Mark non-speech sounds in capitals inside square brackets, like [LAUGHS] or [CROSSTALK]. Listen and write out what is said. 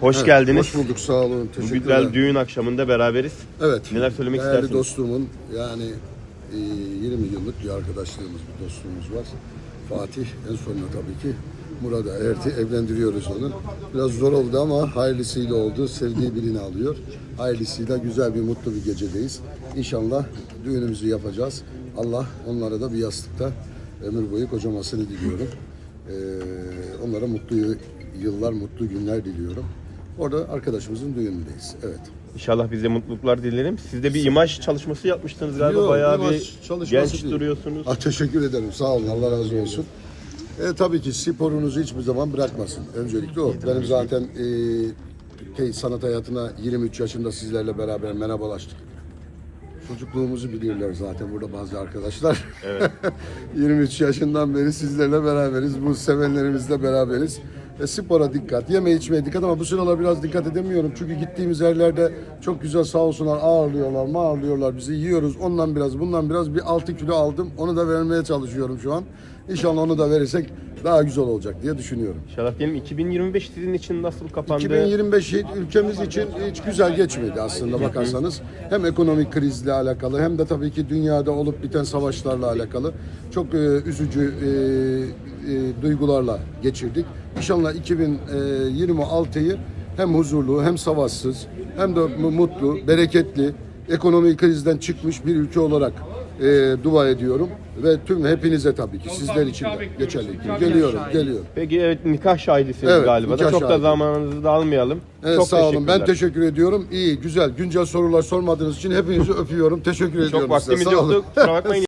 Hoş Evet, geldiniz. Hoş bulduk sağ olun. Bu Teşekkür güzel ederim. düğün akşamında beraberiz. Evet. Neler söylemek değerli istersiniz? dostumun yani e, 20 yıllık bir arkadaşlığımız, bir dostluğumuz var. Fatih en sonunda tabii ki Murat'a erdi. Evlendiriyoruz onu. Biraz zor oldu ama hayırlısıyla oldu. Sevdiği birini alıyor. Hayırlısıyla güzel bir mutlu bir gecedeyiz. İnşallah düğünümüzü yapacağız. Allah onlara da bir yastıkta ömür boyu kocamasını diliyorum. Ee, onlara mutlu yıllar, mutlu günler diliyorum. Orada arkadaşımızın düğünündeyiz. Evet. İnşallah bize mutluluklar dilerim. Siz de bir imaj çalışması yapmıştınız galiba. Yok, Bayağı imaj bir çalışması genç değil. duruyorsunuz. Ah, teşekkür ederim. Sağ olun. Allah razı olsun. E, tabii ki sporunuzu hiçbir zaman bırakmasın. Öncelikle o. Benim zaten e, şey, sanat hayatına 23 yaşında sizlerle beraber merhabalaştık. Çocukluğumuzu biliyorlar zaten burada bazı arkadaşlar. Evet. [LAUGHS] 23 yaşından beri sizlerle beraberiz. Bu sevenlerimizle beraberiz. E, spora dikkat, yeme içmeye dikkat ama bu sıralar biraz dikkat edemiyorum. Çünkü gittiğimiz yerlerde çok güzel sağ olsunlar ağırlıyorlar, mağırlıyorlar bizi yiyoruz. Ondan biraz, bundan biraz bir 6 kilo aldım. Onu da vermeye çalışıyorum şu an. İnşallah onu da verirsek daha güzel olacak diye düşünüyorum. İnşallah diyelim 2025 sizin için nasıl kapandı? 2025 ülkemiz için hiç güzel geçmedi aslında bakarsanız. Hem ekonomik krizle alakalı hem de tabii ki dünyada olup biten savaşlarla alakalı çok e, üzücü e, e, duygularla geçirdik. İnşallah 2026'yı hem huzurlu hem savaşsız hem de mu- mutlu, bereketli, ekonomik krizden çıkmış bir ülke olarak e, dua ediyorum. Ve tüm hepinize tabii ki sizler için de geçerli. Geliyorum, geliyorum. Peki evet nikah şahidisiniz Evet, galiba da. nikah Çok da şahidi. zamanınızı da almayalım. Evet, Çok sağ olun. Ben teşekkürler. teşekkür ediyorum. İyi, güzel, güncel sorular sormadığınız için hepinizi [LAUGHS] öpüyorum. Teşekkür ediyorum Çok size. vaktimiz Sağ olun. yoktu. Kusura bakmayın. [LAUGHS]